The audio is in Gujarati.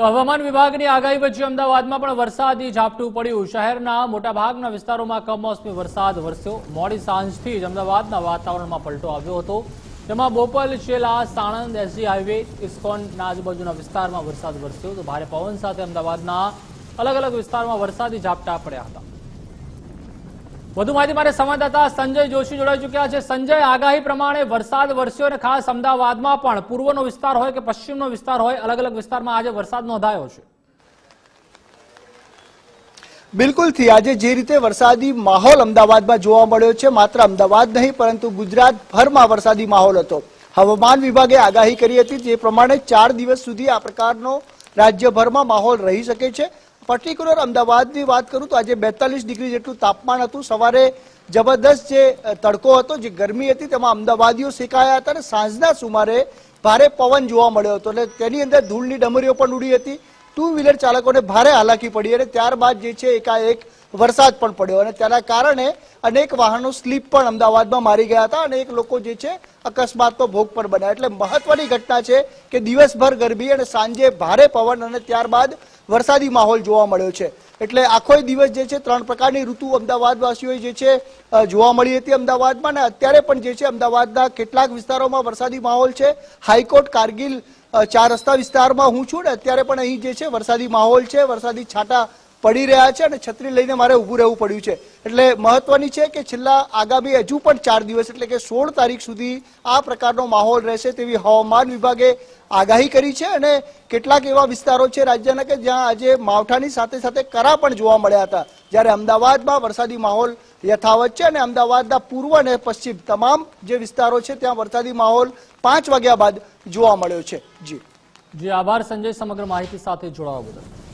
તો હવામાન વિભાગની આગાહી વચ્ચે અમદાવાદમાં પણ વરસાદી ઝાપટું પડ્યું. શહેરના મોટાભાગના વિસ્તારોમાં કમોસમી વરસાદ વરસ્યો. મોડી સાંજથી જ અમદાવાદના વાતાવરણમાં પલટો આવ્યો હતો. જેમાં બોપલ ચેલા સાણંદ, એસજી હાઈવે ઇસ્કોનના આજુબાજુના વિસ્તારમાં વરસાદ વરસ્યો. તો ભારે પવન સાથે અમદાવાદના અલગ અલગ વિસ્તારમાં વરસાદી ઝાપટા પડ્યા હતા. વધુ માહિતી મારે સંવાદદાતા સંજય જોશી જોડાઈ ચુક્યા છે. સંજય, આગાહી પ્રમાણે વરસાદ વરસ્યો અને ખાસ અમદાવાદમાં પણ પૂર્વનો વિસ્તાર હોય કે પશ્ચિમનો વિસ્તાર હોય અલગ અલગ વિસ્તારમાં આજે વરસાદ નોંધાયો છે. બિલકુલથી આજે જે રીતે વરસાદી માહોલ અમદાવાદમાં જોવા મળ્યો છે, માત્ર અમદાવાદ નહીં, પરંતુ ગુજરાતભરમાં વરસાદી માહોલ હતો. હવામાન વિભાગે આગાહી કરી હતી જે પ્રમાણે ચાર દિવસ સુધી આ પ્રકારનો રાજ્યભરમાં માહોલ રહી શકે છે. પર્ટિક્યુલર અમદાવાદની વાત કરું તો આજે બેતાલીસ ડિગ્રી જેટલું તાપમાન હતું. સવારે જબરદસ્ત જે તડકો હતો, જે ગરમી હતી, તેમાં અમદાવાદીઓ શેકાયા હતા અને સાંજના સુમારે ભારે પવન જોવા મળ્યો હતો. એટલે તેની અંદર ધૂળની ડમરીઓ પણ ઉડી હતી. ટુ વ્હીલર ચાલકોને ભારે હાલાકી પડી અને ત્યારબાદ જે છે, એકાએક વરસાદ પણ પડ્યો અને તેના કારણે અનેક વાહનો સ્લીપ પણ અમદાવાદમાં મારી ગયા હતા અને એક લોકો જે છે, અકસ્માતનો ભોગ પણ બન્યા. એટલે મહત્વની ઘટના છે કે દિવસભર ગરમી અને સાંજે ભારે પવન અને ત્યારબાદ વરસાદી માહોલ જોવા મળ્યો છે. એટલે આખો દિવસ જે છે, ત્રણ પ્રકારની ઋતુ અમદાવાદવાસીઓએ જે છે જોવા મળી હતી અમદાવાદમાં અને અત્યારે પણ જે છે, અમદાવાદના કેટલાક વિસ્તારોમાં વરસાદી માહોલ છે. હાઈકોર્ટ, કારગિલ ચાર રસ્તા વિસ્તારમાં હું છું ને અત્યારે પણ અહીં જે છે, વરસાદી માહોલ છે, વરસાદી છાંટા પડી રહ્યા છે અને છત્રી લઈને મારે ઊભું રહેવું પડ્યું છે. એટલે મહત્વની છે કે છેલ્લા આગામી હજુ પણ ચાર દિવસ એટલે કે સોળ તારીખ સુધી આ પ્રકારનો માહોલ રહેશે તેવી હવામાન વિભાગે આગાહી કરી છે અને કેટલાક એવા વિસ્તારો છે રાજ્યના કે જ્યાં આજે માવઠાની સાથે સાથે કરા પણ જોવા મળ્યા હતા. જ્યારે અમદાવાદમાં વરસાદી માહોલ યથાવત છે અને અમદાવાદના પૂર્વ અને પશ્ચિમ તમામ જે વિસ્તારો છે ત્યાં વરસાદી માહોલ પાંચ વાગ્યા બાદ જોવા મળ્યો છે. જી. જી, આભાર સંજય, સમગ્ર માહિતી સાથે જોડાવા બદલ.